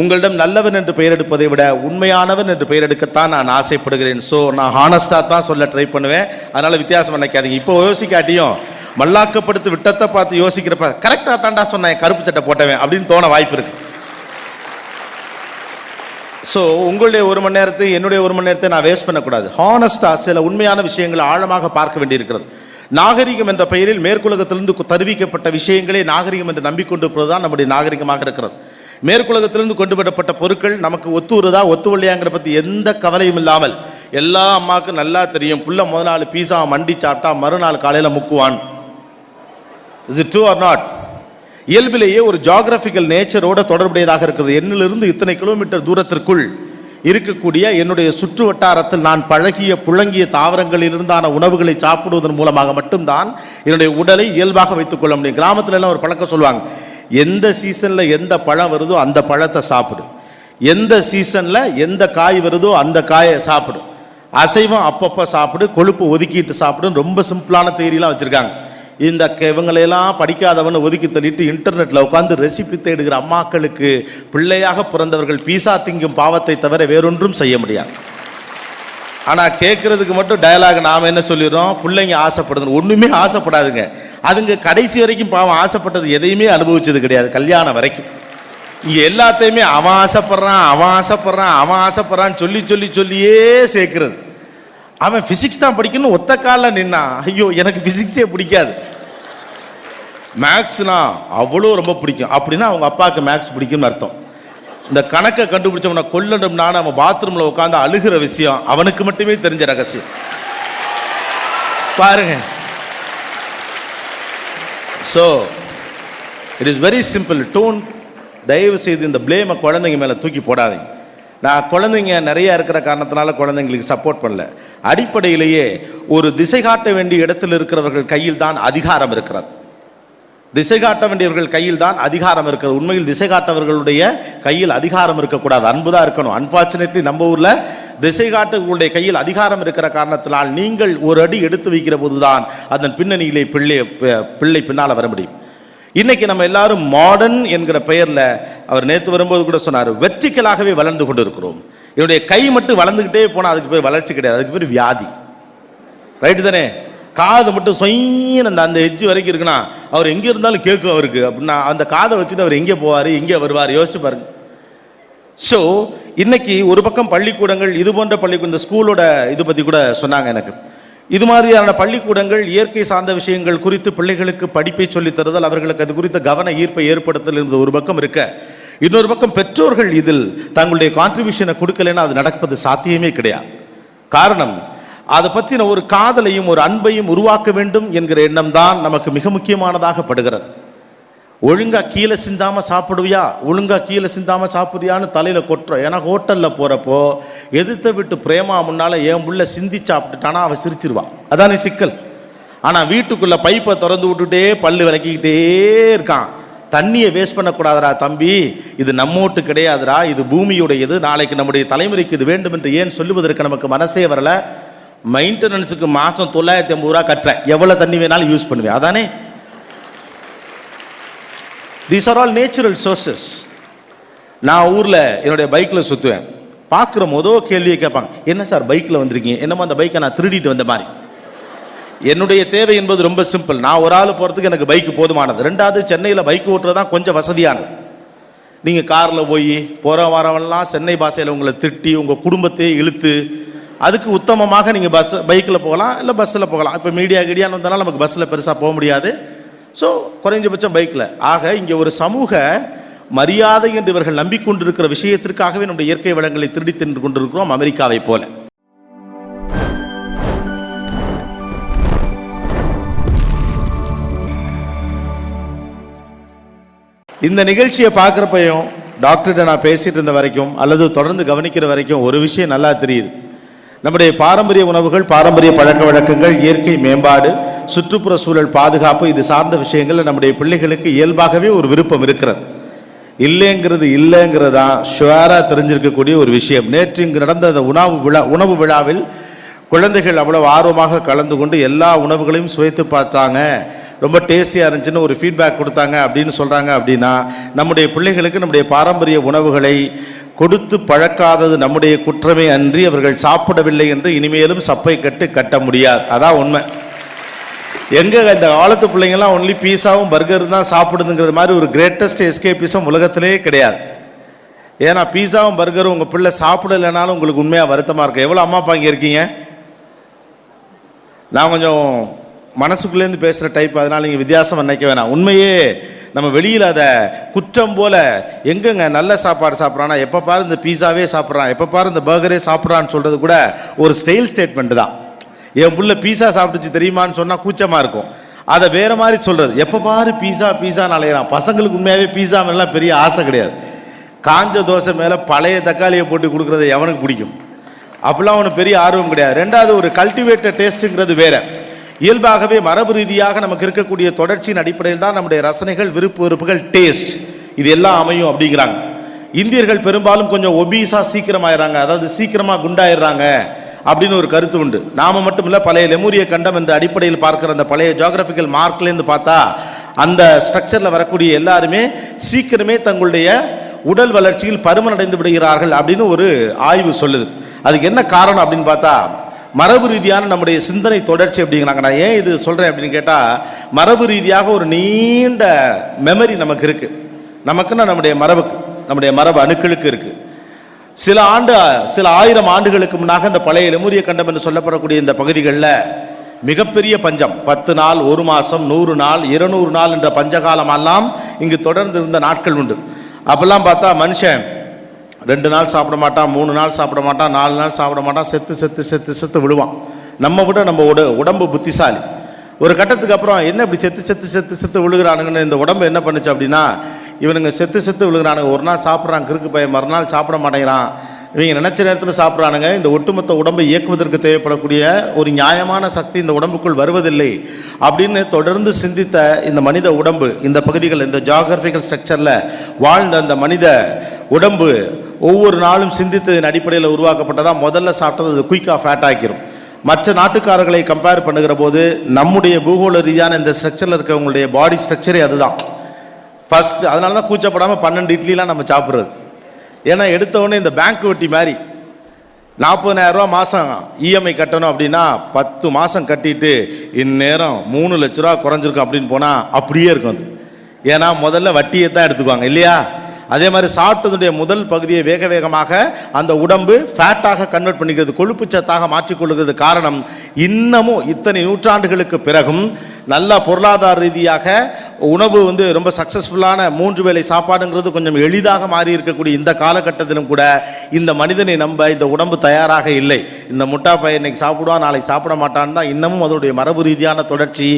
உங்களிடம் நல்லவன் என்று பெயர் எடுப்பதை விட உண்மையானவன் என்று பெயர் எடுக்கத்தான் நான் ஆசைப்படுகிறேன். ஸோ நான் ஹானஸ்டாக தான் சொல்ல ட்ரை பண்ணுவேன். அதனால் வித்தியாசம் நினைக்காதீங்க. இப்போ யோசிக்காட்டியும் மல்லாக்கப்படுத்து விட்டத்தை பார்த்து யோசிக்கிறப்ப கரெக்டாக தாண்டா சொன்னேன் கருப்பு சட்டை போட்டவன் அப்படின்னு தோண வாய்ப்பு இருக்கு. ஸோ உங்களுடைய ஒரு மணி நேரத்தை என்னுடைய ஒரு மணி நேரத்தை நான் வேஸ்ட் பண்ணக்கூடாது. ஹானஸ்டாக சில உண்மையான விஷயங்களை ஆழமாக பார்க்க வேண்டியிருக்கிறது. நாகரிகம் என்ற பெயரில் மேற்குலகத்திலிருந்து தருவிக்கப்பட்ட விஷயங்களே நாகரிகம் என்று நம்பிக்கொண்டிருப்பது தான் நம்முடைய நாகரிகமாக இருக்கிறது. மேற்குலகத்திலிருந்து கொண்டு வரப்பட்ட பொருட்கள் நமக்கு ஒத்து வருதா ஒத்து வரலையாங்கிற பற்றி எந்த கவலையும் இல்லாமல் எல்லா அம்மாவுக்கும் நல்லா தெரியும். புள்ள முதல் நாள் பீஸா மண்டி சாப்பிட்டா மறுநாள் காலையில் முக்குவான். Is it true or not இயல்பிலேயே ஒரு ஜாகிரபிக்கல் நேச்சரோட தொடர்புடையதாக இருக்கிறது என்னிலிருந்து இத்தனை கிலோமீட்டர் தூரத்திற்குள் இருக்கக்கூடிய என்னுடைய சுற்று வட்டாரத்தில் நான் பழகிய புழங்கிய தாவரங்களிலிருந்தான உணவுகளை சாப்பிடுவதன் மூலமாக மட்டும்தான் என்னுடைய உடலை இயல்பாக வைத்துக் கொள்ள முடியும். கிராமத்துல எல்லாம் ஒரு பழக்கம் சொல்லுவாங்க. எந்த சீசனில் எந்த பழம் வருதோ அந்த பழத்தை சாப்பிடு. எந்த சீசனில் எந்த காய் வருதோ அந்த காயை சாப்பிடும் அசைவம் அப்பப்போ சாப்பிடு கொழுப்பு ஒதுக்கிட்டு சாப்பிடு ரொம்ப சிம்பிளான தேரிலாம் வச்சுருக்காங்க. இந்த இவங்களையெல்லாம் படிக்காதவனை ஒதுக்கி தள்ளிட்டு இன்டர்நெட்டில் உட்காந்து ரெசிபி தேடுகிற அம்மாக்களுக்கு பிள்ளையாக பிறந்தவர்கள் பீசா திங்கும் பாவத்தை தவிர வேறொன்றும் செய்ய முடியாது. ஆனால் கேட்குறதுக்கு மட்டும் டயலாக் நாம் என்ன சொல்லிடுறோம்? பிள்ளைங்க ஆசைப்படுது ஒன்றுமே ஆசைப்படாதுங்க. அதுங்க கடைசி வரைக்கும் பாவம் ஆசைப்பட்டது எதையுமே அனுபவிச்சது கிடையாது கல்யாணம் வரைக்கும். இங்கே எல்லாத்தையுமே அவன் ஆசைப்படுறான் அவன் ஆசைப்படுறான் அவன் ஆசைப்படுறான்னு சொல்லி சொல்லி சொல்லியே சேர்க்கறது. அவன் ஃபிசிக்ஸ் தான் படிக்கணும் ஒத்த காலில் நின்னான் ஐயோ எனக்கு ஃபிசிக்ஸே பிடிக்காது. மேக்ஸ்னா அவ்வளோ ரொம்ப பிடிக்கும். அப்படின்னா அவங்க அப்பாவுக்கு மேக்ஸ் பிடிக்கும்னு அர்த்தம். இந்த கணக்கை கண்டுபிடிச்சவனை கொல்லணும்னா அவன் பாத்ரூமில் உட்காந்து அழுகிற விஷயம் அவனுக்கு மட்டுமே தெரிஞ்ச ரகசியம். பாருங்க. So it is very simple don't தயவு செய்து இந்த ப்ளேமை குழந்தைங்க மேலே தூக்கி போடாதீங்க. நான் குழந்தைங்க நிறைய இருக்கிற காரணத்தினால குழந்தைங்களுக்கு சப்போர்ட் பண்ணல. அடிப்படையிலேயே ஒரு திசை காட்ட வேண்டிய இடத்தில் இருக்கிறவர்கள் கையில் தான் அதிகாரம் இருக்கிறது. திசை காட்ட வேண்டியவர்கள் கையில் தான் அதிகாரம் இருக்கிறது. உண்மையில் திசை காட்டவர்களுடைய கையில் அதிகாரம் இருக்கக்கூடாது. அன்பு தான் இருக்கணும். அன்பார்ச்சுனேட்லி நம்ம ஊரில் திசை காட்டவர்களுடைய கையில் அதிகாரம் இருக்கிற காரணத்தினால் நீங்கள் ஒரு அடி எடுத்து வைக்கிற போதுதான் அதன் பின்னணியிலே பிள்ளை பிள்ளை பின்னால் வர முடியும். இன்னைக்கு நம்ம எல்லாரும் மாடர்ன் என்கிற பெயரில் அவர் நேற்று வரும்போது கூட சொன்னார் வெற்றிக்கலாகவே வளர்ந்து கொண்டு இருக்கிறோம் என்னுடைய கை மட்டும் வளர்ந்துக்கிட்டே போனால் அதுக்கு பேர் வளர்ச்சி கிடையாது அதுக்கு பேர் வியாதி. ரைட்டு தானே? காது மட்டும் சொயின்னு அந்த அந்த எஜ்ஜு வரைக்கும் இருக்குன்னா அவர் எங்கே இருந்தாலும் கேட்கும் அவருக்கு. அப்படின்னா அந்த காதை வச்சுட்டு அவர் எங்கே போவார் எங்கே வருவார் யோசிச்சு பாருங்க. ஸோ இன்னைக்கு ஒரு பக்கம் பள்ளிக்கூடங்கள் இது போன்ற பள்ளிக்கூடம் இந்த ஸ்கூலோட இது பற்றி கூட சொன்னாங்க எனக்கு. இது மாதிரியான பள்ளிக்கூடங்கள் இயற்கை சார்ந்த விஷயங்கள் குறித்து பிள்ளைகளுக்கு படிப்பை சொல்லித் தருதல் அவர்களுக்கு அது குறித்த கவன ஈர்ப்பை ஏற்படுத்தல் என்பது ஒரு பக்கம் இருக்க. இன்னொரு பக்கம் பெற்றோர்கள் இதில் தங்களுடைய கான்ட்ரிபியூஷனை கொடுக்கலைன்னா அது நடப்பது சாத்தியமே கிடையாது. காரணம் அதை பற்றின ஒரு காதலையும் ஒரு அன்பையும் உருவாக்க வேண்டும் என்கிற எண்ணம் தான் நமக்கு மிக முக்கியமானதாக படுகிறது. ஒழுங்கா கீழே சிந்தாமல் சாப்பிடுவியா? ஒழுங்கா கீழே சிந்தாமல் சாப்பிடுவியான்னு தலையில் கொட்டுறோம். ஏன்னா ஹோட்டலில் போகிறப்போ எதிர்த்த விட்டு பிரேமா முன்னால் என் புள்ள சிந்தி சாப்பிட்டுட்டானா அவன் சிரிச்சிருவான் அதானே சிக்கல். ஆனால் வீட்டுக்குள்ளே பைப்பை திறந்து விட்டுட்டே பல்லு விளக்கிக்கிட்டே இருக்கான். தண்ணியை வேஸ்ட் பண்ணக்கூடாதுடா தம்பி. இது நம்மோட்டு கிடையாதுடா. இது பூமியுடையது. நாளைக்கு நம்முடைய தலைமுறைக்கு இது வேண்டும் என்று ஏன் சொல்லுவதற்கு நமக்கு மனசே வரல. மெயின்டெனன்ஸுக்கு மாதம் தொள்ளாயிரத்தி ஐம்பது ரூபா கட்டுறேன். எவ்வளோ தண்ணி வேணாலும் யூஸ் பண்ணுவேன். அதானே? These are all natural sources நான் ஊரில் என்னுடைய பைக்கில் சுற்றுவேன் பார்க்குற மொதல் கேள்வியை கேட்பாங்க என்ன சார் பைக்கில் வந்திருக்கீங்க? என்னமோ அந்த பைக்கை நான் திருடிட்டு வந்த மாதிரி. என்னுடைய தேவை என்பது ரொம்ப சிம்பிள் நான் ஒரு ஆள் போகிறதுக்கு எனக்கு பைக் போதுமானது. ரெண்டாவது சென்னையில் பைக் ஓட்டுறது தான் கொஞ்சம் வசதியானது. நீங்கள் காரில் போய் போகிற வரவெல்லாம் சென்னை பாஷையில் உங்களை திட்டி உங்கள் குடும்பத்தையே இழுத்து அதுக்கு உத்தமமாக நீங்கள் பஸ் பைக்கில் போகலாம் இல்லை பஸ்ஸில் போகலாம். இப்போ மீடியா கீடியான்னு வந்தனால நமக்கு பஸ்ஸில் பெருசாக போக முடியாது. ஸோ குறைஞ்சபட்சம் பைக்கில் ஆக இங்கே ஒரு சமூக மரியாதை என்று இவர்கள் நம்பிக்கொண்டிருக்கிற விஷயத்திற்காகவே நம்முடைய இயற்கை வளங்களை திருடி தின்று கொண்டிருக்கிறோம் அமெரிக்காவை போல. இந்த நிகழ்ச்சியை பார்க்குறப்பையும் டாக்டர்கிட்ட நான் பேசிட்டு இருந்த வரைக்கும் அல்லது தொடர்ந்து கவனிக்கிற வரைக்கும் ஒரு விஷயம் நல்லா தெரியுது. நம்முடைய பாரம்பரிய உணவுகள் பாரம்பரிய பழக்க வழக்கங்கள் இயற்கை மேம்பாடு சுற்றுப்புற சூழல் பாதுகாப்பு இது சார்ந்த விஷயங்களில் நம்முடைய பிள்ளைகளுக்கு இயல்பாகவே ஒரு விருப்பம் இருக்கிறது. இல்லைங்கிறது இல்லைங்கிறதா ஷுவராக தெரிஞ்சிருக்கக்கூடிய ஒரு விஷயம். நேற்று இங்கு நடந்த அந்த உணவு விழா உணவு விழாவில் குழந்தைகள் அவ்வளவு ஆர்வமாக கலந்து கொண்டு எல்லா உணவுகளையும் சுவைத்து பார்த்தாங்க. ரொம்ப டேஸ்டியாக இருந்துச்சுன்னு ஒரு ஃபீட்பேக் கொடுத்தாங்க அப்படின்னு சொல்கிறாங்க அப்படின்னா நம்முடைய பிள்ளைகளுக்கு நம்முடைய பாரம்பரிய உணவுகளை கொடுத்து பழக்காதது நம்முடைய குற்றமே அன்றி அவர்கள் சாப்பிடவில்லை என்று இனிமேலும் சப்பை கட்டு கட்ட முடியாது. அதான் உண்மை. எங்க இந்த காலத்து பிள்ளைங்கள்லாம் ஒன்லி பீஸாவும் பர்கர் தான் சாப்பிடுதுங்கிற மாதிரி ஒரு கிரேட்டஸ்ட் எஸ்கேபிசம் உலகத்திலே கிடையாது. ஏன்னா பீஸாவும் பர்கரும் உங்கள் பிள்ளை சாப்பிடலைனாலும் உங்களுக்கு உண்மையாக வருத்தமாக இருக்கும். எவ்வளோ அம்மா அப்பா இங்கே இருக்கீங்க? நான் கொஞ்சம் மனசுக்குள்ளேருந்து பேசுகிற டைப் அதனால் நீங்கள் வித்தியாசம் நினைக்க வேணாம். உண்மையே நம்ம வெளியில் அதை குற்றம் போல் எங்கெங்க நல்ல சாப்பாடு சாப்பிட்றானா எப்போ பாரு இந்த பீஸாவே சாப்பிட்றான் எப்போ பாரு இந்த பர்கரே சாப்பிட்றான்னு சொல்கிறது கூட ஒரு ஸ்டைல் ஸ்டேட்மெண்ட் தான். என் புள்ள பீஸா சாப்பிட்டுச்சு தெரியுமான்னு சொன்னால் கூச்சமாக இருக்கும். அதை வேற மாதிரி சொல்கிறது எப்போ பாரு பீஸா பீஸான்னு அலையிறான். பசங்களுக்கு உண்மையாகவே பீஸா மேலாம் பெரிய ஆசை கிடையாது. காஞ்ச தோசை மேலே பழைய தக்காளியை போட்டு கொடுக்குறது எவனுக்கு பிடிக்கும்? அப்படிலாம் அவனுக்கு பெரிய ஆர்வம் கிடையாது. ரெண்டாவது ஒரு கல்டிவேட்டட் டேஸ்ட்டுங்கிறது வேற. இயல்பாகவே மரபு ரீதியாக நமக்கு இருக்கக்கூடிய தொடர்ச்சியின் அடிப்படையில் தான் நம்முடைய ரசனைகள் விருப்பு வெறுப்புகள் டேஸ்ட் இது எல்லாம் அமையும் அப்படிங்கிறாங்க. இந்தியர்கள் பெரும்பாலும் கொஞ்சம் ஒபீஸா சீக்கிரமாயிடுறாங்க. அதாவது சீக்கிரமாக குண்டாயிடுறாங்க. அப்படின்னு ஒரு கருத்து உண்டு. நாம மட்டும் இல்லை பழைய லெமூரிய கண்டம் என்ற அடிப்படையில் பார்க்குற அந்த பழைய ஜியாகிரபிக்கல் மார்க்லேருந்து பார்த்தா அந்த ஸ்ட்ரக்சரில் வரக்கூடிய எல்லாருமே சீக்கிரமே தங்களுடைய உடல் வளர்ச்சியில் பருமனடைந்து விடுகிறார்கள் அப்படின்னு ஒரு ஆய்வு சொல்லுது. அதுக்கு என்ன காரணம் அப்படின்னு பார்த்தா மரபு ரீதியான நம்முடைய சிந்தனை தொடர்ச்சி அப்படிங்கிறாங்க. நான் ஏன் இது சொல்கிறேன் அப்படின்னு கேட்டால் மரபு ரீதியாக ஒரு நீண்ட மெமரி நமக்கு இருக்குது நமக்குன்னா நம்முடைய மரபுக்கு நம்முடைய மரபு அணுக்களுக்கு இருக்குது சில ஆண்டு சில ஆயிரம் ஆண்டுகளுக்கு முன்னாக இந்த பழைய லெமூரிய கண்டம் என்று சொல்லப்படக்கூடிய இந்த பகுதிகளில் மிகப்பெரிய பஞ்சம். பத்து நாள் ஒரு மாதம் நூறு நாள் இருநூறு நாள் என்ற பஞ்சகாலமெல்லாம் இங்கு தொடர்ந்து இருந்த நாட்கள் உண்டு. அப்பெல்லாம் பார்த்தா மனுஷன் ரெண்டு நாள் சாப்பிட மாட்டான் மூணு நாள் சாப்பிட மாட்டான் நாலு நாள் சாப்பிட மாட்டான் செத்து செத்து செத்து செத்து விழுவான். நம்ம விட நம்ம உட உடம்பு புத்திசாலி. ஒரு கட்டத்துக்கு அப்புறம் என்ன இப்படி செத்து செத்து செத்து செத்து விழுகிறானுங்கன்னு இந்த உடம்பு என்ன பண்ணுச்சு அப்படின்னா இவனுங்க செத்து செத்து விழுகிறானுங்க. ஒரு நாள் சாப்பிட்றான் கிறுக்கு பையன் மறுநாள் சாப்பிட மாட்டேங்கிறான். இவங்க நினச்ச நேரத்தில் சாப்பிட்றானுங்க. இந்த ஒட்டுமொத்த உடம்பை இயக்குவதற்கு தேவைப்படக்கூடிய ஒரு நியாயமான சக்தி இந்த உடம்புக்குள் வருவதில்லை அப்படின்னு தொடர்ந்து சிந்தித்த இந்த மனித உடம்பு இந்த பகுதிகள் இந்த ஜாகிரபிக்கல் ஸ்ட்ரக்சரில் வாழ்ந்த அந்த மனித உடம்பு ஒவ்வொரு நாளும் சிந்தித்ததின் அடிப்படையில் உருவாக்கப்பட்டதாக முதல்ல சாப்பிட்டது அது குயிக்காக ஃபேட் ஆக்கிரும் மற்ற நாட்டுக்காரர்களை கம்பேர் பண்ணுகிற போது நம்முடைய பூகோள ரீதியான இந்த ஸ்ட்ரக்சரில் இருக்கவங்களுடைய பாடி ஸ்ட்ரக்சரே அதுதான். ஃபஸ்ட் அதனால தான் கூச்சப்படாமல் பன்னெண்டு இட்லிலாம் நம்ம சாப்பிட்றது. ஏன்னா எடுத்தவொடனே இந்த பேங்க் வட்டி மாதிரி நாற்பதாயிரரூவா மாதம் இஎம்ஐ கட்டணும் அப்படின்னா பத்து மாதம் கட்டிட்டு இந்நேரம் மூணு லட்ச ரூபா குறைஞ்சிருக்கும் அப்படின்னு போனால் அப்படியே இருக்கும் அது. ஏன்னா முதல்ல வட்டியை தான் எடுத்துக்குவாங்க இல்லையா? அதே மாதிரி சாப்பிட்டதுடைய முதல் பகுதியை வேக வேகமாக அந்த உடம்பு ஃபேட்டாக கன்வெர்ட் பண்ணிக்கிறது கொழுப்பு சத்தாக மாற்றிக்கொள்கிறது காரணம் இன்னமும் இத்தனை நூற்றாண்டுகளுக்கு பிறகும் நல்ல பொருளாதார ரீதியாக உணவு வந்து ரொம்ப சக்ஸஸ்ஃபுல்லான மூன்று வேளை சாப்பாடுங்கிறது கொஞ்சம் எளிதாக மாறி இருக்கக்கூடிய இந்த காலகட்டத்திலும் கூட இந்த மனிதனை நம்ப இந்த உடம்பு தயாராக இல்லை. இந்த முட்டா பையன் இன்னைக்கு சாப்பிடுவான் நாளைக்கு சாப்பிட மாட்டான்னு தான் இன்னமும் அதனுடைய மரபு ரீதியான தொடர்ச்சி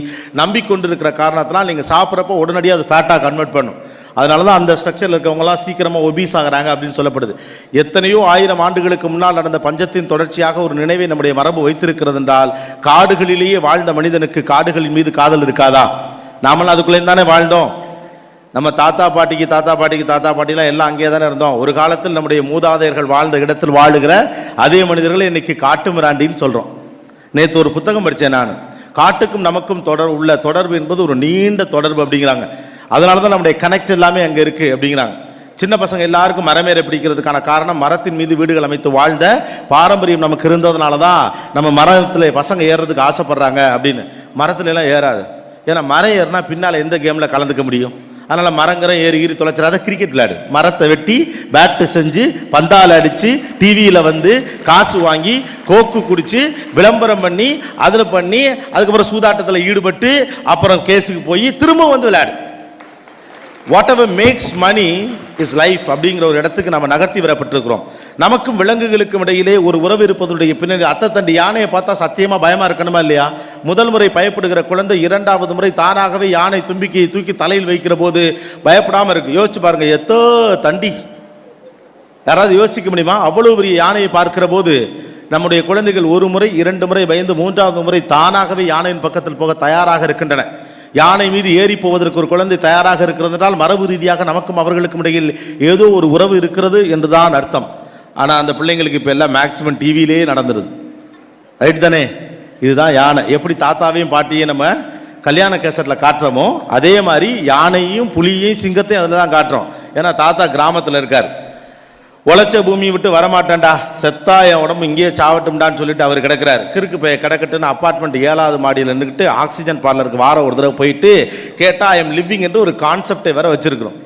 நம்பிக்கொண்டிருக்கிற காரணத்தினால் நீங்கள் சாப்பிட்றப்போ உடனடியாக அது ஃபேட்டாக கன்வெர்ட் பண்ணும். அதனால தான் அந்த ஸ்ட்ரக்சரில் இருக்கவங்களாம் சீக்கிரமாக ஒபீஸ் ஆகுறாங்க அப்படின்னு சொல்லப்படுது. எத்தனையோ ஆயிரம் ஆண்டுகளுக்கு முன்னால் நடந்த பஞ்சத்தின் தொடர்ச்சியாக ஒரு நினைவை நம்முடைய மரபு வைத்திருக்கிறது என்றால் காடுகளிலேயே வாழ்ந்த மனிதனுக்கு காடுகளின் மீது காதல் இருக்காதா? நாமளும் அதுக்குள்ளேயும் தானே வாழ்ந்தோம். நம்ம தாத்தா பாட்டிக்கு தாத்தா பாட்டிக்கு தாத்தா பாட்டிலாம் எல்லாம் அங்கேயே தானே இருந்தோம். ஒரு காலத்தில் நம்முடைய மூதாதையர்கள் வாழ்ந்த இடத்தில் வாழுகிற அதே மனிதர்களை இன்னைக்கு காட்டு மிராண்டின்னு சொல்கிறோம் நேற்று ஒரு புத்தகம் படித்தேன் நான். காட்டுக்கும் நமக்கும் தொடர் உள்ள தொடர்பு என்பது ஒரு நீண்ட தொடர்பு அப்படிங்கிறாங்க. அதனால தான் நம்முடைய கனெக்ட் எல்லாமே அங்கே இருக்குது அப்படிங்கிறாங்க. சின்ன பசங்க எல்லாருக்கும் மரமேற பிடிக்கிறதுக்கான காரணம் மரத்தின் மீது வீடுகள் அமைத்து வாழ்ந்த பாரம்பரியம் நமக்கு இருந்ததுனால தான் நம்ம மரத்தில் பசங்க ஏறுறதுக்கு ஆசைப்படுறாங்க அப்படின்னு. மரத்துல எல்லாம் ஏறாது. ஏன்னா மரம் ஏறினா பின்னால் எந்த கேமில் கலந்துக்க முடியும்? அதனால் மரங்கிற ஏறி ஏறி தொலைச்சிடாத கிரிக்கெட் விளையாடு. மரத்தை வெட்டி பேட்டு செஞ்சு பந்தால் அடித்து டிவியில் வந்து காசு வாங்கி கோக்கு குடித்து விளம்பரம் பண்ணி அதில் பண்ணி அதுக்கப்புறம் சூதாட்டத்தில் ஈடுபட்டு அப்புறம் கேஸுக்கு போய் திரும்ப வந்து விளையாடு. Whatever makes money is life அப்படிங்கிற ஒரு இடத்துக்கு நம்ம நகர்த்தி வரப்பட்டிருக்கிறோம். நமக்கும் விலங்குகளுக்கும் இடையிலே ஒரு உறவு இருப்பதனுடைய பின்னணி. அத்தை தண்டி யானையை பார்த்தா சத்தியமாக பயமாக இருக்கணுமா இல்லையா? முதல் முறை பயப்படுகிற குழந்தை இரண்டாவது முறை தானாகவே யானை தும்பிக்கையை தூக்கி தலையில் வைக்கிற போது பயப்படாமல் இருக்கு. யோசிச்சு பாருங்க எத்தோ தண்டி. யாராவது யோசிக்க முடியுமா? அவ்வளோ பெரிய யானையை பார்க்கிற போது நம்முடைய குழந்தைகள் ஒரு முறை இரண்டு முறை பயந்து மூன்றாவது முறை தானாகவே யானையின் பக்கத்தில் போக தயாராக இருக்கின்றன. யானை மீது ஏறி போவதற்கு ஒரு குழந்தை தயாராக இருக்கிறது என்றால் மரபு ரீதியாக நமக்கும் அவர்களுக்கும் இடையில் ஏதோ ஒரு உறவு இருக்கிறது என்றுதான் அர்த்தம். ஆனால் அந்த பிள்ளைங்களுக்கு இப்போ எல்லாம் மேக்ஸிமம் டிவிலே நடந்துருது. ரைட் தானே? இதுதான் யானை. எப்படி தாத்தாவையும் பாட்டியும் நம்ம கல்யாண கேசட்டில் காட்டுறோமோ அதே மாதிரி யானையும் புலியையும் சிங்கத்தையும் அதில் தான் காட்டுறோம். ஏன்னா தாத்தா கிராமத்தில் இருக்கார். உழைச்ச பூமி விட்டு வரமாட்டேன்டா. செத்தா என் உடம்பு இங்கேயே சாவட்டும்டான்னு சொல்லிட்டு அவர் கிடக்கிறார். கிறுக்கு போய் கிடக்கட்டுன்னு அப்பார்ட்மெண்ட் ஏழாவது மாடியில் நின்றுக்கிட்டு ஆக்சிஜன் பார்லருக்கு வாரம் ஒரு தடவை போயிட்டு கேட்டால் ஐ எம் லிவிங் என்று ஒரு கான்செப்டை வேற வச்சிருக்கிறோம்.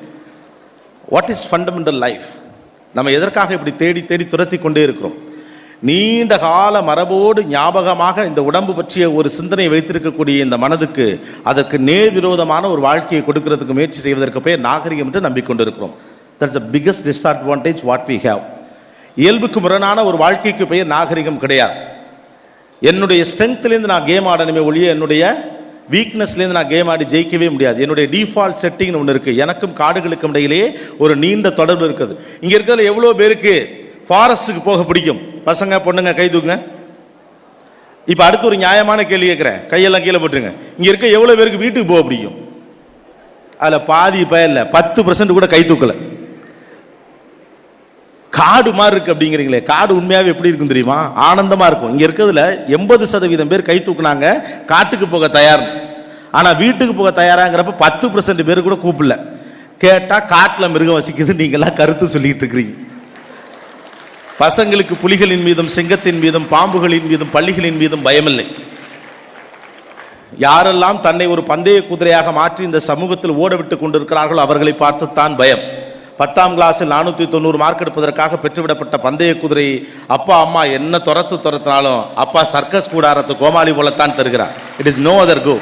வாட் இஸ் ஃபண்டமெண்டல் லைஃப் நம்ம எதற்காக இப்படி தேடி தேடி துரத்தி கொண்டே இருக்கிறோம்? நீண்ட கால மரபோடு ஞாபகமாக இந்த உடம்பு பற்றிய ஒரு சிந்தனை வைத்திருக்கக்கூடிய இந்த மனதுக்கு அதற்கு நேர் விரோதமான ஒரு வாழ்க்கையை கொடுக்கறதுக்கு முயற்சி செய்வதற்கு பேர் நாகரிகம் என்று நம்பிக்கொண்டிருக்கிறோம். That's the biggest disadvantage what we have இயல்புக்கு முரணான ஒரு வாழ்க்கைக்கு பெயர் நாகரிகம் கிடையாது. என்னுடைய ஸ்ட்ரென்த்லேருந்து நான் கேம் ஆடணுமே ஒழிய என்னுடைய வீக்னஸ்லேருந்து நான் கேம் ஆடி ஜெயிக்கவே முடியாது. என்னுடைய டிஃபால்ட் செட்டிங்னு ஒன்று இருக்குது எனக்கும் காடுகளுக்கும் இடையிலேயே ஒரு நீண்ட தொடர்பு இருக்குது. இங்கே இருக்கிறதுல எவ்வளோ பேருக்கு ஃபாரஸ்ட்டுக்கு போக பிடிக்கும்? பசங்க பொண்ணுங்க கை தூக்குங்க. இப்போ அடுத்து ஒரு நியாயமான கேள்வி கேட்குறேன். கையெல்லாம் கீழே போட்டுருங்க. இங்கே இருக்க எவ்வளோ பேருக்கு வீட்டுக்கு போக பிடிக்கும்? அதில் பாதி பயனில்ல பத்து பர்சன்ட் கூட கை தூக்கலை. காடு மாதிரி இருக்கு அப்படிங்கிறீங்களே காடு உண்மையாகவே எப்படி இருக்கும் தெரியுமா? ஆனந்தமா இருக்கும். இங்க இருக்கிறதுல எண்பது சதவீதம் பேர் கை தூக்குனாங்க காட்டுக்கு போக தயார். ஆனா வீட்டுக்கு போக தயாராங்கிறப்ப பத்து பர்சன்ட் பேர் கூட கூப்பிடல. கேட்டா காட்டுல மிருகம் வசிக்குது நீங்களாம் கருத்து சொல்லிட்டு இருக்கிறீங்க. பசங்களுக்கு புலிகளின் மீதும் சிங்கத்தின் மீதும் பாம்புகளின் மீதும் பள்ளிகளின் மீதும் பயமில்லை. யாரெல்லாம் தன்னை ஒரு பந்தய குதிரையாக மாற்றி இந்த சமூகத்தில் ஓட கொண்டிருக்கிறார்களோ அவர்களை பார்த்துத்தான் பயம். பத்தாம் கிளாஸில் நானூற்றி தொண்ணூறு மார்க் எடுப்பதற்காக பெற்றுவிடப்பட்ட பந்தய குதிரை அப்பா அம்மா என்ன துரத்து துரத்தினாலும் அப்பா சர்க்கஸ் கூடாரத்து கோமாளி போலத்தான் தருகிறார். It is no other go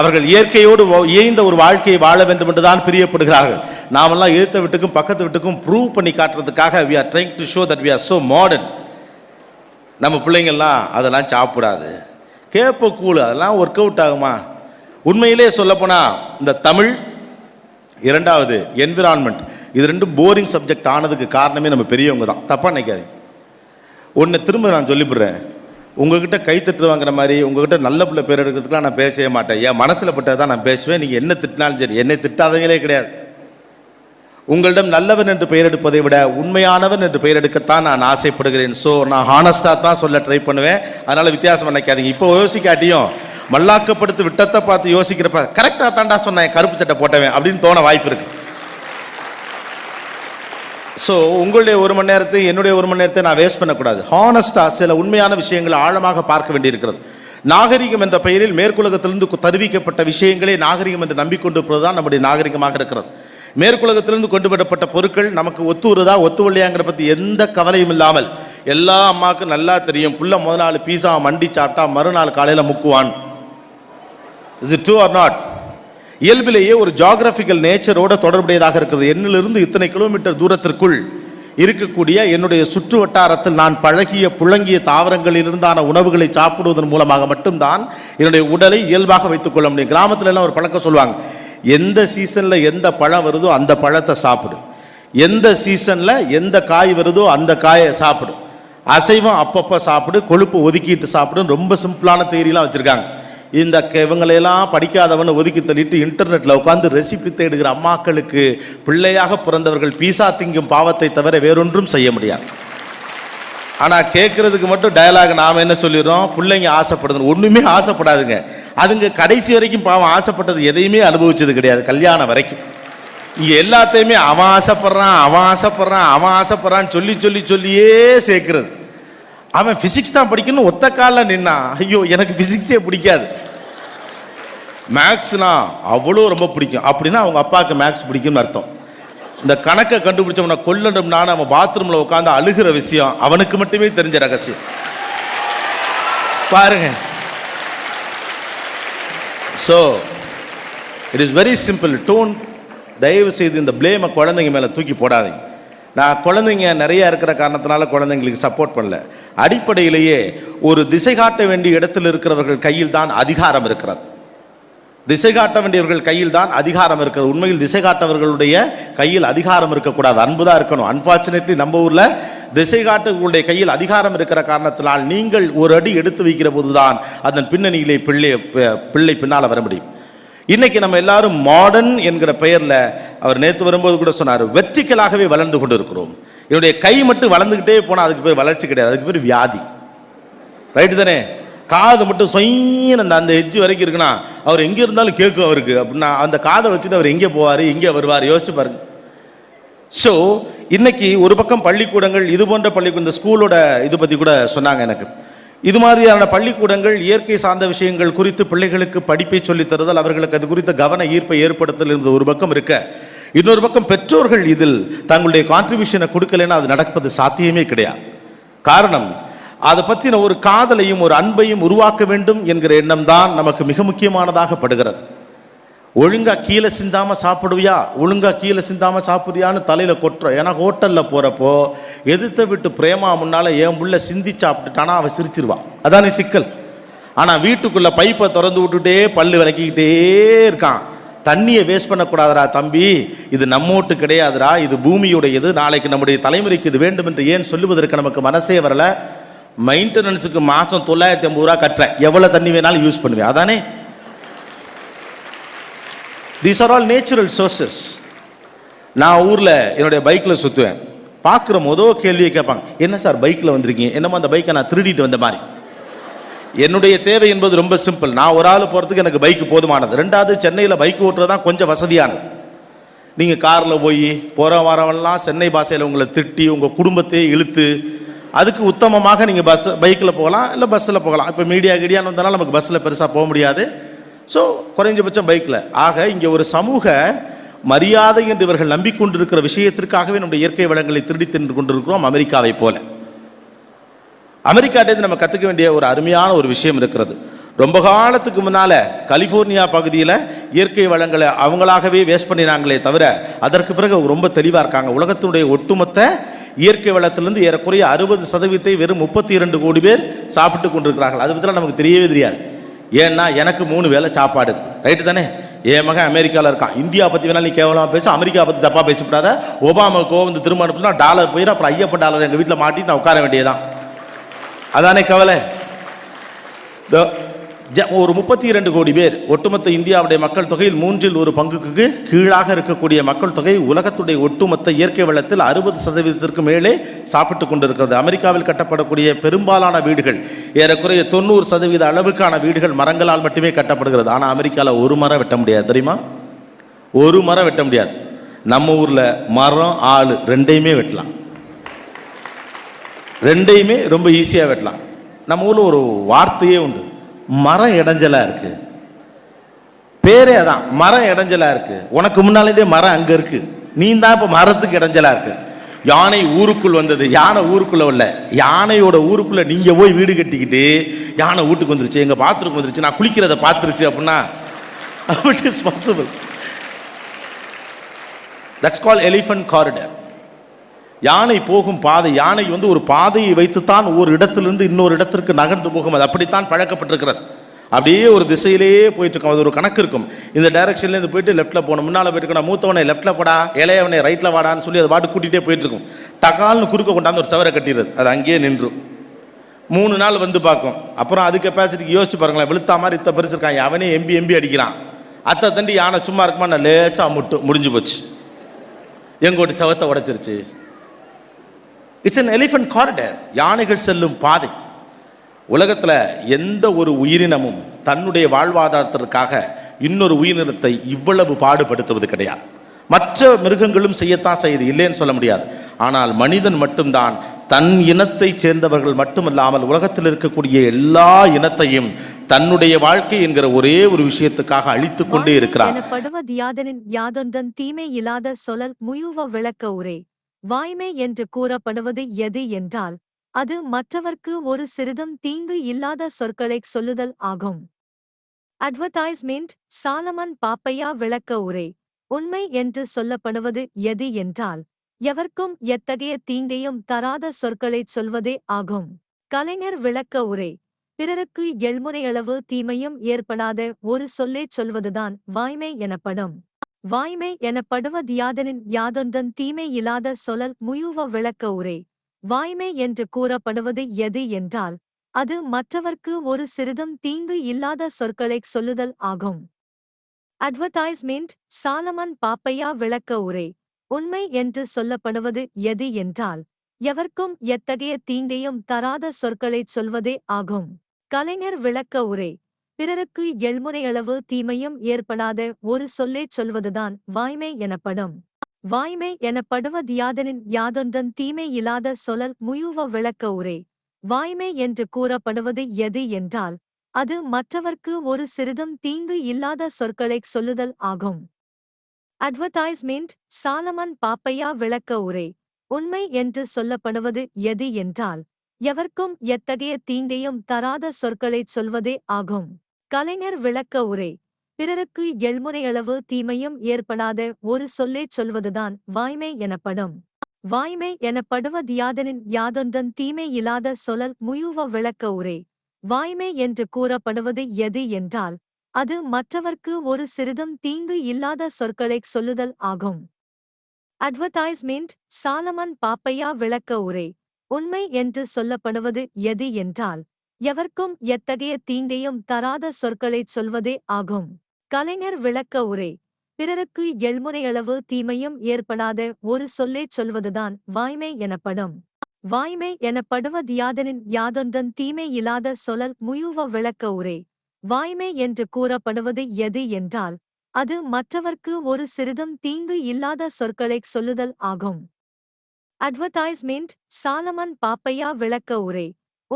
அவர்கள் இயற்கையோடு இயந்த இயைந்த ஒரு வாழ்க்கையை வாழ வேண்டும் என்று தான் பிரியப்படுகிறார்கள். நாமெல்லாம் எழுத்த வீட்டுக்கும் பக்கத்து வீட்டுக்கும் ப்ரூவ் பண்ணி காட்டுறதுக்காக we are trying to show that we are so modern நம்ம பிள்ளைங்கள்லாம் அதெல்லாம் சாப்பிடாது. கேப்ப கூழ் அதெல்லாம் ஒர்க் அவுட் ஆகுமா? உண்மையிலே சொல்லப்போனால் இந்த தமிழ் இரண்டாவது என்விரான்மெண்ட் இது ரெண்டும் போரிங் சப்ஜெக்ட் ஆனதுக்கு காரணமே நம்ம பெரியவங்க தான். தப்பாக நினைக்காதீங்க. ஒன்று திரும்ப நான் சொல்லிவிடுறேன் உங்ககிட்ட கைத்தட்டு வாங்குற மாதிரி உங்ககிட்ட நல்ல பிள்ளை பேர் எடுக்கிறதுக்குலாம் நான் பேசவே மாட்டேன். என் மனசில் பட்டதை தான் நான் பேசுவேன். நீங்கள் என்ன திட்டினாலும் சரி என்னை திட்டாதவங்களே கிடையாது. உங்களிடம் நல்லவன் என்று பெயர் எடுப்பதை விட உண்மையானவன் என்று பெயர் எடுக்கத்தான் நான் ஆசைப்படுகிறேன். ஸோ நான் ஹானஸ்டாக தான் சொல்ல ட்ரை பண்ணுவேன். அதனால் வித்தியாசம் நினைக்காதீங்க. இப்போ யோசிக்காட்டியும் மல்லாக்கப்படுத்து விட்டத்தை பார்த்து யோசிக்கிறப்ப கரெக்டாக தாண்டா சொன்னேன் கருப்பு சட்டை போட்டவன் அப்படின்னு தோண வாய்ப்பு இருக்குது ஸோ உங்களுடைய ஒரு மணி நேரத்தை என்னுடைய ஒரு மணி நேரத்தை நான் வேஸ்ட் பண்ணக்கூடாது. ஹானஸ்டாக சில உண்மையான விஷயங்களை ஆழமாக பார்க்க வேண்டியிருக்கிறது. நாகரிகம் என்ற பெயரில் மேற்குலகத்திலிருந்து தருவிக்கப்பட்ட விஷயங்களே நாகரிகம் என்று நம்பிக்கொண்டிருப்பது தான் நம்முடைய நாகரிகமாக இருக்கிறது. மேற்குலகத்திலிருந்து கொண்டு வரப்பட்ட பொருட்கள் நமக்கு ஒத்து வருதா ஒத்துவல்லையாங்கிற பற்றி எந்த கவலையும் இல்லாமல் எல்லா அம்மாவுக்கும் நல்லா தெரியும். புள்ள முதல் நாள் பீஸா மண்டி சாப்பிட்டா மறுநாள் காலையில் முக்குவான். Is it true or not இயல்பிலேயே ஒரு ஜாகிரபிக்கல் நேச்சரோட தொடர்புடையதாக இருக்கிறது. என்னிலிருந்து இத்தனை கிலோமீட்டர் தூரத்திற்குள் இருக்கக்கூடிய என்னுடைய சுற்று வட்டாரத்தில் நான் பழகிய புழங்கிய தாவரங்களிலிருந்தான உணவுகளை சாப்பிடுவதன் மூலமாக மட்டும்தான் என்னுடைய உடலை இயல்பாக வைத்துக் கொள்ள முடியும். கிராமத்துல எல்லாம் ஒரு பழக்கம் சொல்லுவாங்க எந்த சீசன்ல எந்த பழம் வருதோ அந்த பழத்தை சாப்பிடு. எந்த சீசன்ல எந்த காய் வருதோ அந்த காயை சாப்பிடு. அசைவம் அப்பப்போ சாப்பிடு கொழுப்பு ஒதுக்கிட்டு சாப்பிடுன்னு ரொம்ப சிம்பிளான தேரியெல்லாம் வச்சிருக்காங்க. இந்த க- இவங்களையெல்லாம் படிக்காதவனை ஒதுக்கி தள்ளிட்டு இன்டர்நெட்டில் உட்காந்து ரெசிபி தேடுகிற அம்மாக்களுக்கு பிள்ளையாக பிறந்தவர்கள் பீசா திங்கும் பாவத்தை தவிர வேறொன்றும் செய்ய முடியாது. ஆனால் கேட்குறதுக்கு மட்டும் டயலாக் நாம் என்ன சொல்லிடுறோம்? பிள்ளைங்க ஆசைப்படுது ஒன்றுமே ஆசைப்படாதுங்க. அதுங்க கடைசி வரைக்கும் பாவம் ஆசைப்பட்டது எதையுமே அனுபவிச்சது கிடையாது கல்யாணம் வரைக்கும். இங்கே எல்லாத்தையுமே அவன் ஆசைப்படுறான் அவன் ஆசைப்படுறான் அவன் ஆசைப்படுறான்னு சொல்லி சொல்லி சொல்லியே சேர்க்கிறது. அவன் ஃபிசிக்ஸ் தான் படிக்கணும் ஒத்த காலில் நின்னான். ஐயோ எனக்கு ஃபிசிக்ஸே பிடிக்காது. மேக்ஸ்னா அவ்வளோ ரொம்ப பிடிக்கும். அப்படின்னா அவங்க அப்பாவுக்கு மேக்ஸ் பிடிக்கும்னு அர்த்தம். இந்த கணக்கை கண்டுபிடிச்சவனை கொல்லணும்னா அவன் பாத்ரூமில் உட்காந்து அழுகிற விஷயம் அவனுக்கு மட்டுமே தெரிஞ்ச ரகசியம். பாருங்க. So it is very simple don't தயவு செய்து இந்த ப்ளேமை குழந்தைங்க மேலே தூக்கி போடாதீங்க. நான் குழந்தைங்க நிறைய இருக்கிற காரணத்தினால குழந்தைங்களுக்கு சப்போர்ட் பண்ணல. அடிப்படையிலேயே ஒரு திசை காட்ட வேண்டிய இடத்தில் இருக்கிறவர்கள் கையில் தான் அதிகாரம் இருக்கிறது. திசை காட்ட வேண்டியவர்கள் கையில் தான் அதிகாரம் இருக்கிறது. உண்மையில் திசை காட்டவர்களுடைய கையில் அதிகாரம் இருக்கக்கூடாது. அன்பு தான் இருக்கணும். அன்பார்ச்சுனேட்லி நம்ம ஊரில் திசை காட்டுகளுடைய கையில் அதிகாரம் இருக்கிற காரணத்தினால் நீங்கள் ஒரு அடி எடுத்து வைக்கிற போதுதான் அதன் பின்னணியிலே பிள்ளை பிள்ளை பின்னால் வர முடியும். இன்னைக்கு நம்ம எல்லாரும் மாடர்ன் என்கிற பெயரில் அவர் நேற்று வரும்போது கூட சொன்னார் வெற்றிக்கலாகவே வளர்ந்து கொண்டு இருக்கிறோம் என்னுடைய கை மட்டும் வளர்ந்துக்கிட்டே போனால் அதுக்கு பேர் வளர்ச்சி கிடையாது. அதுக்கு பேர் வியாதி. ரைட்டு தானே? காது மட்டும் சொயின்னு அந்த அந்த எஜ்ஜு வரைக்கும் இருக்குன்னா அவர் எங்கே இருந்தாலும் கேட்கும் அவருக்கு. அப்படின்னா அந்த காதை வச்சுட்டு அவர் எங்கே போவார் எங்கே வருவார் யோசிச்சு பாருங்க. ஸோ இன்னைக்கு ஒரு பக்கம் பள்ளிக்கூடங்கள் இது போன்ற பள்ளிக்கூடம் இந்த ஸ்கூலோட இது பற்றி கூட சொன்னாங்க எனக்கு. இது மாதிரியான பள்ளிக்கூடங்கள் இயற்கை சார்ந்த விஷயங்கள் குறித்து பிள்ளைகளுக்கு படிப்பை சொல்லித் தருதல் அவர்களுக்கு அது குறித்த கவன ஈர்ப்பை ஏற்படுத்தல் என்பது ஒரு பக்கம் இருக்க. இன்னொரு பக்கம் பெற்றோர்கள் இதில் தங்களுடைய கான்ட்ரிபியூஷனை கொடுக்கலைன்னா அது நடப்பது சாத்தியமே கிடையாது. காரணம் அதை பற்றின ஒரு காதலையும் ஒரு அன்பையும் உருவாக்க வேண்டும் என்கிற எண்ணம் தான் நமக்கு மிக முக்கியமானதாக படுகிறது. ஒழுங்கா கீழே சிந்தாமல் சாப்பிடுவியா? ஒழுங்கா கீழே சிந்தாமல் சாப்பிடுவியான்னு தலையில் கொட்டுறோம் ஏன்னா ஹோட்டலில் போகிறப்போ எதிர்த்த விட்டு பிரேமா முன்னால் என் புள்ள சிந்தி சாப்பிட்டுட்டானா அவன் சிரிச்சிருவான் அதானே சிக்கல். ஆனால் வீட்டுக்குள்ளே பைப்பை திறந்து விட்டுட்டே பல்லு விளக்கிக்கிட்டே இருக்கான். தண்ணியை வேஸ்ட் பண்ணக்கூடாதுடா தம்பி. இது நம்மோட்டு கிடையாதுடா. இது பூமியுடையது. நாளைக்கு நம்முடைய தலைமுறைக்கு இது வேண்டும் என்று ஏன் சொல்லுவதற்கு நமக்கு மனசே வரல? மெயின்டெனன்ஸுக்கு மாதம் தொள்ளாயிரத்தி ஐம்பது ரூபா கட்டுறேன். எவ்வளோ தண்ணி வேணாலும் யூஸ் பண்ணுவேன். அதானே? These are all natural sources நான் ஊரில் என்னுடைய பைக்கில் சுற்றுவேன் பார்க்குற மொதல் கேள்வியை கேட்பாங்க என்ன சார் பைக்கில் வந்திருக்கீங்க? என்னமோ அந்த பைக்கை நான் திருடிட்டு வந்த மாதிரி? என்னுடைய தேவை என்பது ரொம்ப சிம்பிள். நான் ஒரு ஆள் போகிறதுக்கு எனக்கு பைக் போதுமானது. ரெண்டாவது சென்னையில் பைக் ஓட்டுறது தான் கொஞ்சம் வசதியானது. நீங்கள் காரில் போய் போகிற வரவெல்லாம் சென்னை பாஷையில் உங்களை திட்டி உங்கள் குடும்பத்தையே இழுத்து அதுக்கு உத்தமமாக நீங்கள் பஸ் பைக்கில் போகலாம் இல்லை பஸ்ஸில் போகலாம். இப்போ மீடியா கீடியான்னு வந்தனால நமக்கு பஸ்ஸில் பெருசாக போக முடியாது. ஸோ குறைஞ்சபட்சம் பைக்கில் ஆக இங்கே ஒரு சமூக மரியாதை என்று இவர்கள் நம்பிக்கொண்டிருக்கிற விஷயத்திற்காகவே நம்முடைய இயற்கை வளங்களை திருடி தின்று கொண்டிருக்கிறோம் அமெரிக்காவை போல. அமெரிக்காட்டேருந்து நம்ம கற்றுக்க வேண்டிய ஒரு அருமையான ஒரு விஷயம் இருக்கிறது. ரொம்ப காலத்துக்கு முன்னால் கலிஃபோர்னியா பகுதியில் இயற்கை வளங்களை அவங்களாகவே வேஸ்ட் பண்ணினாங்களே தவிர அதற்கு பிறகு ரொம்ப தெளிவாக இருக்காங்க. உலகத்தினுடைய ஒட்டுமொத்த இயற்கை வளத்திலிருந்து ஏறக்குறைய அறுபது சதவீதத்தை வெறும் முப்பத்தி இரண்டு கோடி பேர் சாப்பிட்டு கொண்டிருக்கிறார்கள். அது பற்றிலாம் நமக்கு தெரியவே தெரியாது. ஏன்னா எனக்கு மூணு வேளை சாப்பாடு இருக்குது ரைட்டு தானே? என் மகன் அமெரிக்காவில் இருக்கான். இந்தியா பற்றி வேணாலும் நீ கேவலமாக பேச அமெரிக்கா பற்றி தப்பாக பேசப்படாத ஒபாமாக்கோ வந்து திரும்ப அனுப்புனா டாலர் போயிடும் அப்புறம் ஐயப்பன் டாலர் எங்கள் வீட்டில் மாட்டி நான் உட்கார வேண்டியதுதான். அதானே கவலை? ஒரு முப்பத்தி இரண்டு கோடி பேர் ஒட்டுமொத்த இந்தியாவுடைய மக்கள் தொகையில் மூன்றில் ஒரு பங்குக்கு கீழாக இருக்கக்கூடிய மக்கள் தொகை உலகத்துடைய ஒட்டுமொத்த இயற்கை வளத்தில் அறுபது சதவீதத்திற்கு மேலே சாப்பிட்டு கொண்டிருக்கிறது. அமெரிக்காவில் கட்டப்படக்கூடிய பெரும்பாலான வீடுகள் ஏறக்குறைய தொண்ணூறு சதவீத அளவுக்கான வீடுகள் மரங்களால் மட்டுமே கட்டப்படுகிறது. ஆனால் அமெரிக்காவில் ஒரு மரம் வெட்ட முடியாது. தெரியுமா? ஒரு மரம் வெட்ட முடியாது. நம்ம ஊரில் மரம் ஆள் ரெண்டையுமே வெட்டலாம். ரெண்டையுமே ரொம்ப ஈஸியாக வெட்டலாம். நம்ம ஊரில் ஒரு வார்த்தையே உண்டு. மரம் இடைஞ்சலா இருக்கு. பேரே அதான் மரம் இடைஞ்சலா இருக்கு. உனக்கு முன்னாலேதே மரம் அங்க இருக்கு. நீ தான் இப்போ மரத்துக்கு இடைஞ்சலா இருக்கு. யானை ஊருக்குள் வந்தது யானை ஊருக்குள்ள இல்ல யானையோட ஊருக்குள்ள நீங்க போய் வீடு கட்டிக்கிட்டு யானை வீட்டுக்கு வந்துருச்சு எங்க பாத்ரூம் வந்துருச்சு நான் குளிக்கிறத பார்த்துருச்சு அப்படின்னா அப்படி is possible that's call elephant corridor யானை போகும் பாதை யானை வந்து ஒரு பாதையை வைத்துத்தான் ஒரு இடத்திலிருந்து இன்னொரு இடத்திற்கு நகர்ந்து போகும். அது அப்படித்தான் பழக்கப்பட்டிருக்கிறது. அப்படியே ஒரு திசையிலேயே போயிட்டு இருக்கும் அது ஒரு கணக்கு இருக்கும். இந்த டைரக்ஷன்லேருந்து போயிட்டு லெஃப்ட்டில் போகணும். முன்னால் போயிட்டு மூத்தவனை லெஃப்ட்ல போடா இளையவனை ரைட்டில் வாடான்னு சொல்லி அதை பாட்டு கூட்டிகிட்டே போயிட்டு இருக்கும் டகால்னு குறுக்க கொண்டாந்து ஒரு சவரை கட்டிடுறது. அது அங்கேயே நின்றும் மூணு நாள் வந்து பார்க்கும். அப்புறம் அது கெப்பாசிட்டிக்கு யோசிச்சு பாருங்களேன். வெளுத்தா மாதிரி இத்த பெருசு இருக்கான். அவனே எம்பி எம்பி அடிக்கிறான். அத்தை தண்டி யானை சும்மா இருக்குமா? நான் லேசாக முட்டு முடிஞ்சு போச்சு. எங்கோட்டு சவத்தை உடைச்சிருச்சு. இட்ஸ் an எலிஃபண்ட் காரிடர் யானைகள் செல்லும் பாதை. உலகத்தில் எந்த ஒரு உயிரினமும் தன்னுடைய வாழ்வாதாரத்திற்காக இன்னொரு உயிரினத்தை இவ்வளவு பாடுபடுத்துவது கிடையாது. மற்ற மிருகங்களும் செய்யத்தான் செய்யுது இல்லைன்னு சொல்ல முடியாது. ஆனால் மனிதன் மட்டும்தான் தன் இனத்தை சேர்ந்தவர்கள் மட்டுமல்லாமல் உலகத்தில் இருக்கக்கூடிய எல்லா இனத்தையும் தன்னுடைய வாழ்க்கை என்கிற ஒரே ஒரு விஷயத்துக்காக அழித்துக் கொண்டே வாய்மை இருக்கிறார் எனப்படுவது யாதனின் யாதொன்றன் தீமை இல்லாத சொலல் முயுவ விளக்க உரை. வாய்மை என்று கூறப்படுவது எது என்றால் அது மற்றவர்க்கு ஒரு சிறிதும் தீங்கு இல்லாத சொற்களைச் சொல்லுதல் ஆகும். அட்வர்டைஸ்மெண்ட் சாலமன் பாப்பையா விளக்க உரை. உண்மை என்று சொல்லப்படுவது எது என்றால் எவர்க்கும் எத்தகைய தீங்கையும் தராத சொற்களைச் சொல்வதே ஆகும். கலைஞர் விளக்க உரை. பிறருக்கு எழ்முறையளவு தீமையும் ஏற்படாத ஒரு சொல்லைச் சொல்வதுதான் வாய்மை எனப்படும். வாய்மை எனப்படுவது தியாதனின் யாதொன்றன் தீமை இல்லாத சொலல் முயுவ விளக்க உரை. வாய்மை என்று கூறப்படுவது எது என்றால் அது மற்றவர்க்கு ஒரு சிறிதும் தீங்கு இல்லாத சொற்களைச் சொல்லுதல் ஆகும். அட்வர்டைஸ்மெண்ட் சாலமன் பாப்பையா விளக்க உரை. உண்மை என்று சொல்லப்படுவது எது என்றால் எவர்க்கும் எத்தகைய தீங்கையும் தராத சொற்களைச் சொல்வதே ஆகும். கலைஞர் விளக்க உரை. பிறருக்கு எழ்முனையளவு தீமையும் ஏற்படாத ஒரு சொல்லைச் சொல்வதுதான் வாய்மை எனப்படும். வாய்மை எனப்படுவதியாதனின் யாதொன்றன் தீமை இல்லாத சொலல் முயுவ விளக்க உரை. வாய்மை என்று கூறப்படுவது எது என்றால் அது மற்றவர்க்கு ஒரு சிறிதும் தீங்கு இல்லாத சொற்களைச் சொல்லுதல் ஆகும். அட்வர்டைஸ்மெண்ட் சாலமன் பாப்பையா விளக்க உரை. உண்மை என்று சொல்லப்படுவது எது என்றால் எவர்க்கும் எத்தகைய தீங்கையும் தராத சொற்களைச் சொல்வதே ஆகும். கலைஞர் விளக்க உரை. பிறருக்கு எள்முனையளவு தீமையும் ஏற்படாத ஒரு சொல்லே சொல்வதுதான் வாய்மை எனப்படும். வாய்மை எனப்படுவதியாதனின் யாதொன்றன் தீமை இல்லாத சொலல் முயுவ விளக்க உரை. வாய்மை என்று கூறப்படுவது எது என்றால் அது மற்றவர்க்கு ஒரு சிறிதும் தீங்கு இல்லாத சொற்களைச் சொல்லுதல் ஆகும். அட்வர்டைஸ்மெண்ட் சாலமன் பாப்பையா விளக்க உரை. உண்மை என்று சொல்லப்படுவது எது என்றால் எவர்க்கும் எத்தகைய தீங்கையும் தராத சொற்களைச் சொல்வதே ஆகும். கலைஞர் விளக்க உரை. பிறருக்கு எள்முனையளவு தீமையும் ஏற்படாத ஒரு சொல்லைச் சொல்வதுதான் வாய்மை எனப்படும். வாய்மை எனப்படுவதியாதனின் யாதொன்றன் தீமை இல்லாத சொலல் முயுவ விளக்க உரை. வாய்மை என்று கூறப்படுவது எது என்றால் அது மற்றவர்க்கு ஒரு சிறிதும் தீங்கு இல்லாத சொற்களைச் சொல்லுதல் ஆகும். அட்வர்டைஸ்மெண்ட் சாலமன் பாப்பையா விளக்க உரை.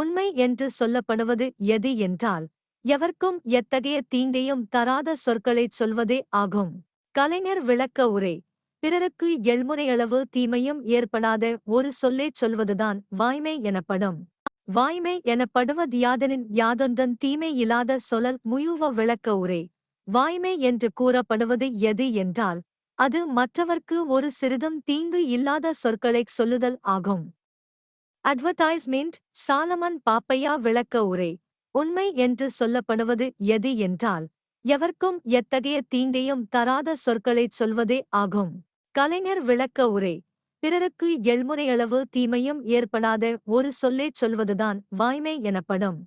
உண்மை என்று சொல்லப்படுவது எது என்றால் எவர்க்கும் எத்தகைய தீங்கையும் தராத சொற்களைச் சொல்வதே ஆகும். கலைஞர் விளக்க உரை பிறருக்கு எள்முனையளவு தீமையும் ஏற்படாத ஒரு சொல்லைச் சொல்வதுதான் வாய்மை எனப்படும். வாய்மை எனப்படுவதியாதனின் யாதொன்றன் தீமை இல்லாத சொலல் முயுவ விளக்க உரை வாய்மை என்று கூறப்படுவது எது என்றால் அது மற்றவர்க்கு ஒரு சிறிதும் தீங்கு இல்லாத சொற்களைச் சொல்லுதல் ஆகும். அட்வர்டைஸ்மெண்ட் சாலமன் பாப்பையா விளக்க உரை. உண்மை என்று சொல்லப்படுவது எது என்றால் எவர்க்கும் எத்தகைய தீங்கையும் தராத சொற்களைச் சொல்வதே ஆகும். கலைஞர் விளக்க உரை. பிறருக்கு எழ்முறையளவு தீமையும் ஏற்படாத ஒரு சொல்லைச் சொல்வதுதான் வாய்மை எனப்படும்.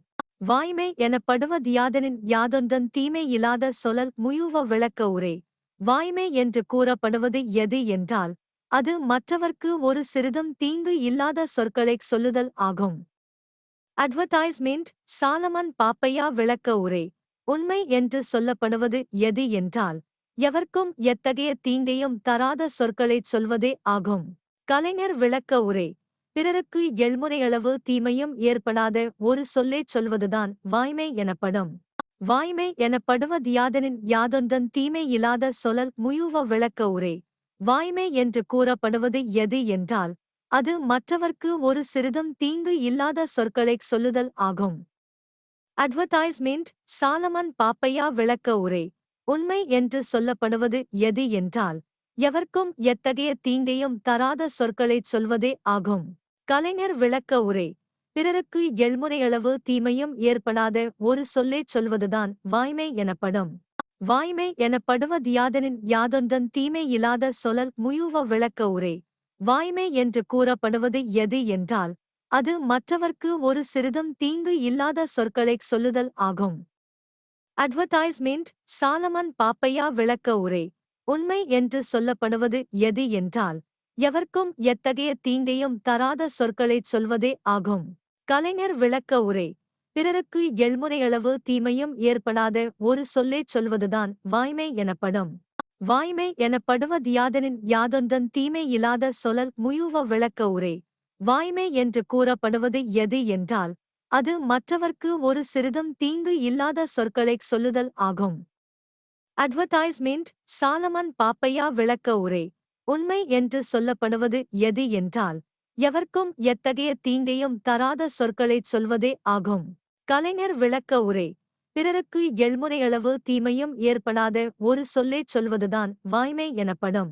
வாய்மை எனப்படுவதியாதனின் யாதொன்றன் தீமை இல்லாத சொலல் முயுவ விளக்க உரை. வாய்மை என்று கூறப்படுவது எது என்றால் அது மற்றவர்க்கு ஒரு சிறிதும் தீங்கு இல்லாத சொற்களைச் சொல்லுதல் ஆகும். அட்வர்டைஸ்மெண்ட் சாலமன் பாப்பையா விளக்க உரை உண்மை என்று சொல்லப்படுவது எது என்றால் எவர்க்கும் எத்தகைய தீங்கையும் தராத சொற்களைச் சொல்வதே ஆகும். கலைஞர் விளக்க உரை பிறருக்கு எழ்முறையளவு தீமையும் ஏற்படாத ஒரு சொல்லைச் சொல்வதுதான் வாய்மை எனப்படும். வாய்மை எனப்படுவதியாதனின் யாதொன்றன் தீமை இல்லாத சொலல் முயுவ விளக்க உரை வாய்மை என்று கூறப்படுவது எது என்றால் அது மற்றவர்க்கு ஒரு சிறிதும் தீங்கு இல்லாத சொற்களைச் சொல்லுதல் ஆகும். அட்வர்டைஸ்மெண்ட் சாலமன் பாப்பையா விளக்க உரை. உண்மை என்று சொல்லப்படுவது எது என்றால் எவர்க்கும் எத்தகைய தீங்கையும் தராத சொற்களைச் சொல்வதே ஆகும். கலைஞர் விளக்க உரை. பிறருக்கு எழ்முறையளவு தீமையும் ஏற்படாத ஒரு சொல்லைச் சொல்வதுதான் வாய்மை எனப்படும். வாய்மை எனப்படுவதியாதனின் யாதொன்றன் தீமை இல்லாத சொலல் முயுவ விளக்க உரை. வாய்மை என்று கூறப்படுவது எது என்றால் அது மற்றவர்க்கு ஒரு சிறிதும் தீங்கு இல்லாத சொற்களைச் சொல்லுதல் ஆகும். அட்வர்டைஸ்மெண்ட் சாலமன் பாப்பையா விளக்க உரை. உண்மை என்று சொல்லப்படுவது எது என்றால் எவர்க்கும் எத்தகைய தீங்கையும் தராத சொற்களைச் சொல்வதே ஆகும். கலைஞர் விளக்க உரை. பிறருக்கு எள்முனையளவு தீமையும் ஏற்படாத ஒரு சொல்லைச் சொல்வதுதான் வாய்மை எனப்படும். வாய்மை எனப்படுவதியாதனின் யாதொன்றன் தீமை இல்லாத சொலல் முயுவ விளக்க உரை. வாய்மை என்று கூறப்படுவது எது என்றால் அது மற்றவர்க்கு ஒரு சிறிதும் தீங்கு இல்லாத சொற்களைச் சொல்லுதல் ஆகும். அட்வர்டைஸ்மெண்ட் சாலமன் பாப்பையா விளக்க உரை. உண்மை என்று சொல்லப்படுவது எது என்றால் எவர்க்கும் எத்தகைய தீங்கையும் தராத சொற்களைச் சொல்வதே ஆகும். கலைஞர் விளக்க உரை. பிறருக்கு எள்முனையளவு தீமையும் ஏற்படாத ஒரு சொல்லைச் சொல்வதுதான் வாய்மை எனப்படும்.